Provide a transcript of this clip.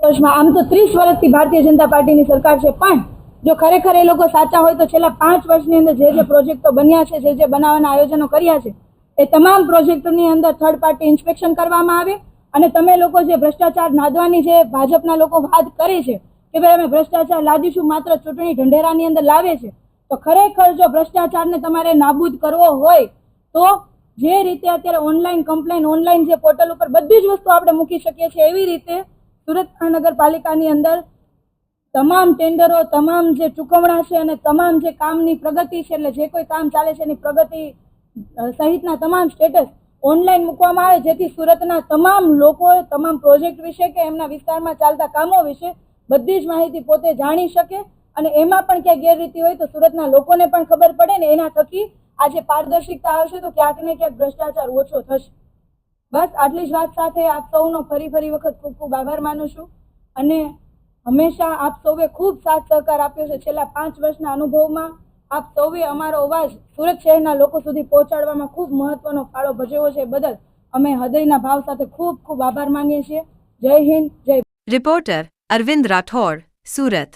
વર્ષમાં આમ તો ત્રીસ વર્ષથી ભારતીય જનતા પાર્ટીની સરકાર છે, પણ જો ખરેખર એ લોકો સાચા હોય તો છેલ્લા પાંચ વર્ષની અંદર જે જે પ્રોજેક્ટો બન્યા છે, જે જે બનાવવાના આયોજનો કર્યા છે, એ તમામ પ્રોજેક્ટોની અંદર થર્ડ પાર્ટી ઇન્સ્પેક્શન કરવામાં આવે અને તમે લોકો જે ભ્રષ્ટાચાર નાદવાની જે ભાજપના લોકો વાત કરે છે કે ભાઈ અમે ભ્રષ્ટાચાર લાદીશું માત્ર ચૂંટણી ઢંઢેરાની અંદર લાવે છે, તો ખરેખર જો ભ્રષ્ટાચારને તમારે નાબૂદ કરવો હોય, તો જે રીતે અત્યારે ઓનલાઈન કમ્પ્લેન ઓનલાઈન જે પોર્ટલ ઉપર બધી જ વસ્તુ આપણે મૂકી શકીએ છીએ એવી રીતે સુરત મહાનગરપાલિકાની અંદર તમામ ટેન્ડરો, તમામ જે ચૂકવણા છે અને તમામ જે કામની પ્રગતિ છે, એટલે જે કોઈ કામ ચાલે છે એની પ્રગતિ સહિતના તમામ સ્ટેટસ ઓનલાઈન મૂકવામાં આવે, જેથી સુરતના તમામ લોકો તમામ પ્રોજેક્ટ વિશે કે એમના વિસ્તારમાં ચાલતા કામો વિશે બધી જ માહિતી પોતે જાણી શકે અને એમાં પણ ક્યાંય ગેરરીતિ હોય તો સુરતના લોકોને પણ ખબર પડે ને એના થકી આજે પારદર્શિકતા આવશે તો ક્યાંક ને ક્યાંક ભ્રષ્ટાચાર ઓછો થશે. બસ આટલી જ વાત સાથે આપ સૌનો ફરી ફરી વખત ખૂબ ખૂબ આભાર માનું છું. અને હંમેશા આપ સૌએ ખૂબ સાથ સહકાર આપ્યો છે. છેલ્લા પાંચ વર્ષના અનુભવમાં આપ સૌએ અમારો અવાજ સુરત શહેરના લોકો સુધી પહોંચાડવામાં ખૂબ મહત્વનો ફાળો ભજવ્યો છે. બદલ અમે હૃદયના ભાવ સાથે ખૂબ ખૂબ આભાર માનીએ છીએ. જય હિન્દ, જય રિપોર્ટર અરવિંદ રાઠોડ, સુરત.